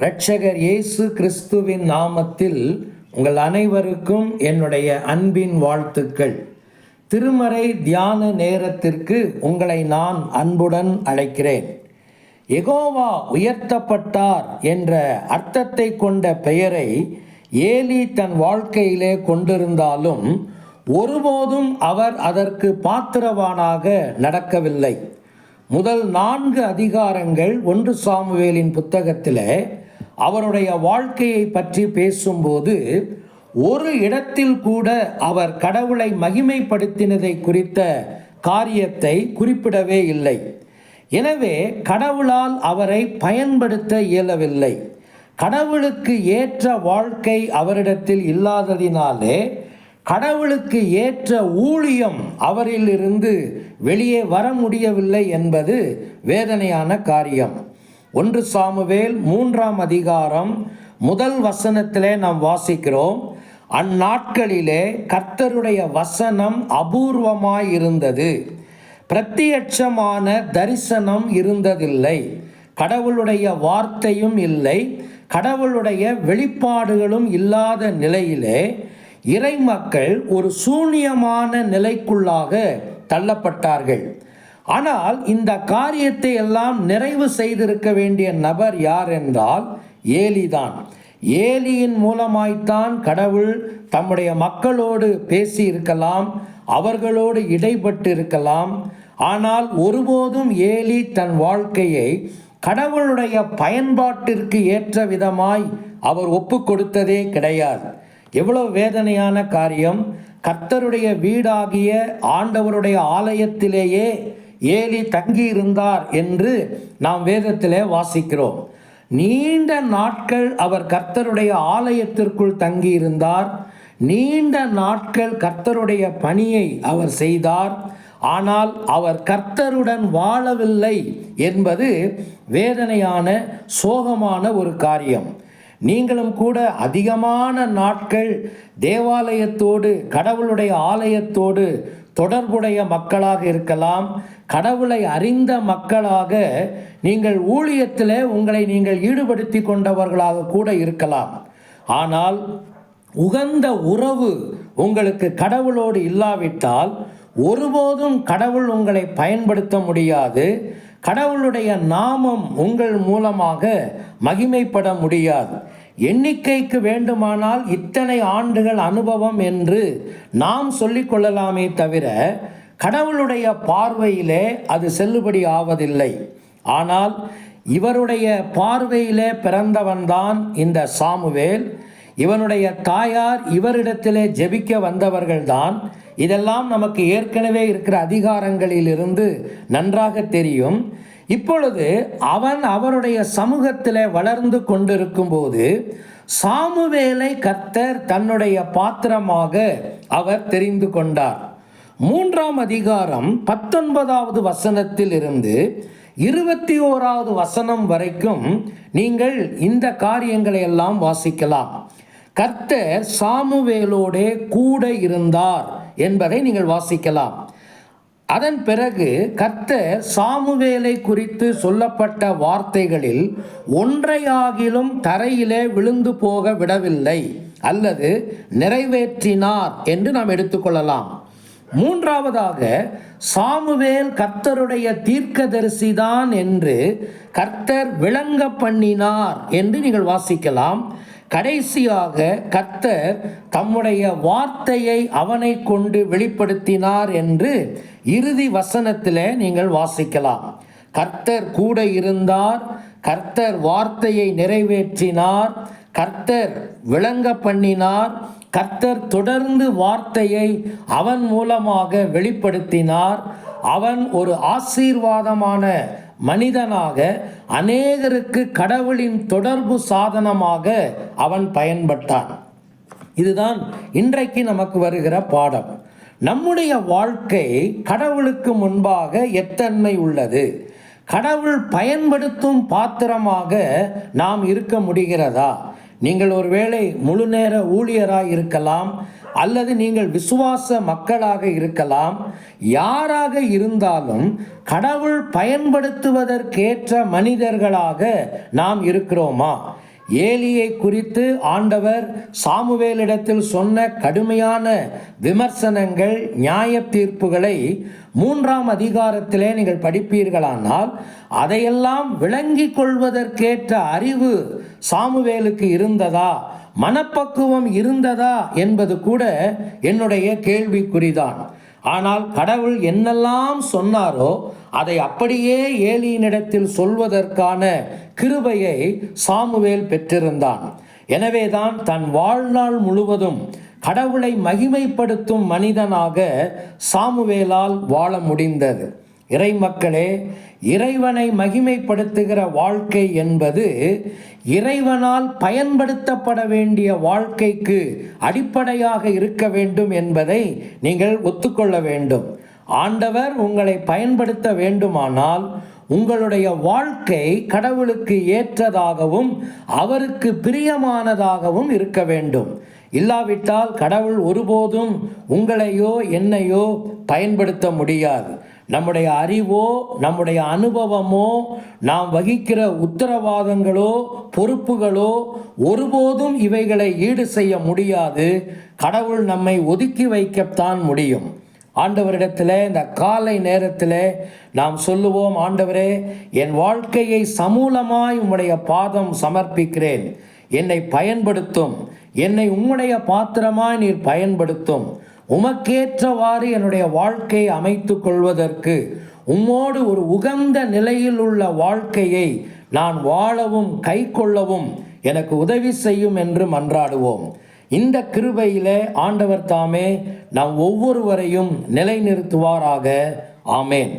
இரட்சகர் இயேசு கிறிஸ்துவின் நாமத்தில் உங்கள் அனைவருக்கும் என்னுடைய அன்பின் வாழ்த்துக்கள். திருமறை தியான நேரத்திற்கு உங்களை நான் அன்புடன் அழைக்கிறேன். எகோவா உயர்த்தப்பட்டார் என்ற அர்த்தத்தை கொண்ட பெயரை ஏலி தன் வாழ்க்கையிலே கொண்டிருந்தாலும் ஒருபோதும் அவர் அதற்கு பாத்திரவானாக நடக்கவில்லை. முதல் நான்கு அதிகாரங்கள் ஒன்று சாமுவேலின் புத்தகத்தில் அவருடைய வாழ்க்கையை பற்றி பேசும்போது ஒரு இடத்தில் கூட அவர் கடவுளை மகிமைப்படுத்தினதை குறித்த காரியத்தை குறிப்பிடவே இல்லை. எனவே கடவுளால் அவரை பயன்படுத்த இயலவில்லை. கடவுளுக்கு ஏற்ற வாழ்க்கை அவரிடத்தில் இல்லாததினாலே கடவுளுக்கு ஏற்ற ஊழியம் அவரிலிருந்து வெளியே வர முடியவில்லை என்பது வேதனையான காரியம். ஒன்று சாமுவேல் மூன்றாம் அதிகாரம் முதல் வசனத்திலே நாம் வாசிக்கிறோம். அந்நாட்களிலே கர்த்தருடைய வசனம் அபூர்வமாயிருந்தது பிரத்யட்சமான தரிசனம் இருந்ததில்லை. கடவுளுடைய வார்த்தையும் இல்லை. கடவுளுடைய வெளிப்பாடுகளும் இல்லாத நிலையிலே இறை மக்கள் ஒரு சூனியமான நிலைக்குள்ளாக தள்ளப்பட்டார்கள். ஆனால் இந்த காரியத்தை எல்லாம் நிறைவு செய்திருக்க வேண்டிய நபர் யார் என்றால் ஏலிதான் ஏலியின் மூலமாய்த்தான் கடவுள் தம்முடைய மக்களோடு பேசி இருக்கலாம் அவர்களோடு இடைப்பட்டு இருக்கலாம் ஆனால் ஒருபோதும் ஏலி தன் வாழ்க்கையை கடவுளுடைய பயன்பாட்டிற்கு ஏற்ற விதமாய் அவர் ஒப்பு கொடுத்ததே கிடையாது. எவ்வளவு வேதனையான காரியம். கர்த்தருடைய வீடாகிய ஆண்டவருடைய ஆலயத்திலேயே ஏலி தங்கியிருந்தார் என்று நாம் வேதத்திலே வாசிக்கிறோம். நீண்ட நாட்கள் அவர் கர்த்தருடைய ஆலயத்திற்குள் தங்கியிருந்தார். நீண்ட நாட்கள் கர்த்தருடைய பணியை அவர் செய்தார். ஆனால் அவர் கர்த்தருடன் வாழவில்லை என்பது வேதனையான சோகமான ஒரு காரியம். நீங்களும் கூட அதிகமான நாட்கள் தேவாலயத்தோடு கடவுளுடைய ஆலயத்தோடு தொடர்புடைய மக்களாக இருக்கலாம் கடவுளை அறிந்த மக்களாக நீங்கள் ஊழியத்தில் உங்களை நீங்கள் ஈடுபடுத்தி கொண்டவர்களாக கூட இருக்கலாம். ஆனால் உகந்த உறவு உங்களுக்கு கடவுளோடு இல்லாவிட்டால் ஒருபோதும் கடவுள் உங்களை பயன்படுத்த முடியாது கடவுளுடைய நாமம் உங்கள் மூலமாக மகிமைப்பட முடியாது. எண்ணிக்கைக்கு வேண்டுமானால் இத்தனை ஆண்டுகள் அனுபவம் என்று நாம் சொல்லிக்கொள்ளலாமே தவிர கடவுளுடைய பார்வையிலே அது செல்லுபடி ஆவதில்லை. ஆனால் இவருடைய பார்வையிலே பிறந்தவன்தான் இந்த சாமுவேல். இவனுடைய தாயார் இவரிடத்திலே ஜெபிக்க வந்தவர்கள்தான். இதெல்லாம் நமக்கு ஏற்கனவே இருக்கிற அதிகாரங்களிலிருந்து நன்றாக தெரியும். இப்பொழுது அவன் அவருடைய சமூகத்தில் வளர்ந்து கொண்டிருக்கும் போது சாமுவேலை கர்த்தர் தன்னுடைய பாத்திரமாக அவர் தெரிந்து கொண்டார். மூன்றாம் அதிகாரம் பத்தொன்பதாவது வசனத்தில் இருந்து இருபத்தி ஓராவது வசனம் வரைக்கும் நீங்கள் இந்த காரியங்களை எல்லாம் வாசிக்கலாம். கர்த்தர் சாமுவேலோடே கூட இருந்தார் என்பதை நீங்கள் வாசிக்கலாம். அதன் பிறகு கர்த்தர் சாமுவேலை குறித்து சொல்லப்பட்ட வார்த்தைகளில் ஒன்றையாகிலும் தரையிலே விழுந்து போக விடவில்லை அல்லது நிறைவேற்றினார் என்று நாம் எடுத்துக்கொள்ளலாம். மூன்றாவதாக சாமுவேல் கர்த்தருடைய தீர்க்கதரிசிதான் என்று கர்த்தர் விளங்க பண்ணினார் என்று நீங்கள் வாசிக்கலாம். கடைசியாக கர்த்தர் தம்முடைய வார்த்தையை அவனை கொண்டு வெளிப்படுத்தினார் என்று இறுதி வசனத்தில் நீங்கள் வாசிக்கலாம். கர்த்தர் கூட இருந்தார் கர்த்தர் வார்த்தையை நிறைவேற்றினார் கர்த்தர் விளங்க பண்ணினார் கர்த்தர் தொடர்ந்து வார்த்தையை அவன் மூலமாக வெளிப்படுத்தினார். அவன் ஒரு ஆசீர்வாதமான மனிதனாக அநேகருக்கு கடவுளின் தொடர்பு சாதனமாக அவன் பயன்பட்டான். இதுதான் இன்றைக்கு நமக்கு வருகிற பாடம். நம்முடைய வாழ்க்கை கடவுளுக்கு முன்பாக எத்தன்மை உள்ளது? கடவுள் பயன்படுத்தும் பாத்திரமாக நாம் இருக்க முடிகிறதா? நீங்கள் ஒருவேளை முழு நேர ஊழியராக இருக்கலாம் அல்லது நீங்கள் விசுவாச மக்களாக இருக்கலாம். யாராக இருந்தாலும் கடவுள் பயன்படுத்துவதற்கேற்ற மனிதர்களாக நாம் இருக்கிறோமா? ஏலியை குறித்து ஆண்டவர் சாமுவேலிடத்தில் சொன்ன கடுமையான விமர்சனங்கள் நியாய தீர்ப்புகளை மூன்றாம் அதிகாரத்திலே நீங்கள் படிப்பீர்களானால் அதையெல்லாம் விளங்கிக் கொள்வதற்கேற்ற அறிவு சாமுவேலுக்கு இருந்ததா? மனப்பக்குவம் இருந்ததா என்பது கூட என்னுடைய கேள்விக்குறிதான். ஆனால் கடவுள் என்னெல்லாம் சொன்னாரோ அதை அப்படியே ஏலியினிடத்தில் சொல்வதற்கான கிருபையை சாமுவேல் பெற்றிருந்தான். எனவேதான் தன் வாழ்நாள் முழுவதும் கடவுளை மகிமைப்படுத்தும் மனிதனாக சாமுவேலால் வாழ முடிந்தது. இறைமக்களே இறைவனை மகிமைப்படுத்துகிற வாழ்க்கை என்பது இறைவனால் பயன்படுத்தப்பட வேண்டிய வாழ்க்கைக்கு அடிப்படையாக இருக்க வேண்டும் என்பதை நீங்கள் ஒத்துக்கொள்ள வேண்டும். ஆண்டவர் உங்களை பயன்படுத்த வேண்டுமானால் உங்களுடைய வாழ்க்கை கடவுளுக்கு ஏற்றதாகவும் அவருக்கு பிரியமானதாகவும் இருக்க வேண்டும். இல்லாவிட்டால் கடவுள் ஒருபோதும் உங்களையோ என்னையோ பயன்படுத்த முடியாது. நம்முடைய அறிவோ நம்முடைய அனுபவமோ நாம் வகிக்கிற உத்தரவாதங்களோ பொறுப்புகளோ ஒருபோதும் இவைகளை ஈடு செய்ய முடியாது. கடவுள் நம்மை ஒதுக்கி வைக்கத்தான் முடியும். ஆண்டவரிடத்தில் இந்த காலை நேரத்தில் நாம் சொல்லுவோம் ஆண்டவரே என் வாழ்க்கையை சமூலமாய் உம்முடைய பாதம் சமர்ப்பிக்கிறேன். என்னை பயன்படுத்தும். என்னை உம்முடைய பாத்திரமாய் நீர் பயன்படுத்தும். உமக்கேற்றவாறு என்னுடைய வாழ்க்கையை அமைத்து கொள்வதற்கு உம்மோடு ஒரு உகந்த நிலையில் உள்ள வாழ்க்கையை நான் வாழவும் கை கொள்ளவும் எனக்கு உதவி செய்யும் என்று மன்றாடுவோம். இந்த கிருபையிலே ஆண்டவர் தாமே நாம் ஒவ்வொருவரையும் நிலைநிறுத்துவாராக. ஆமேன்.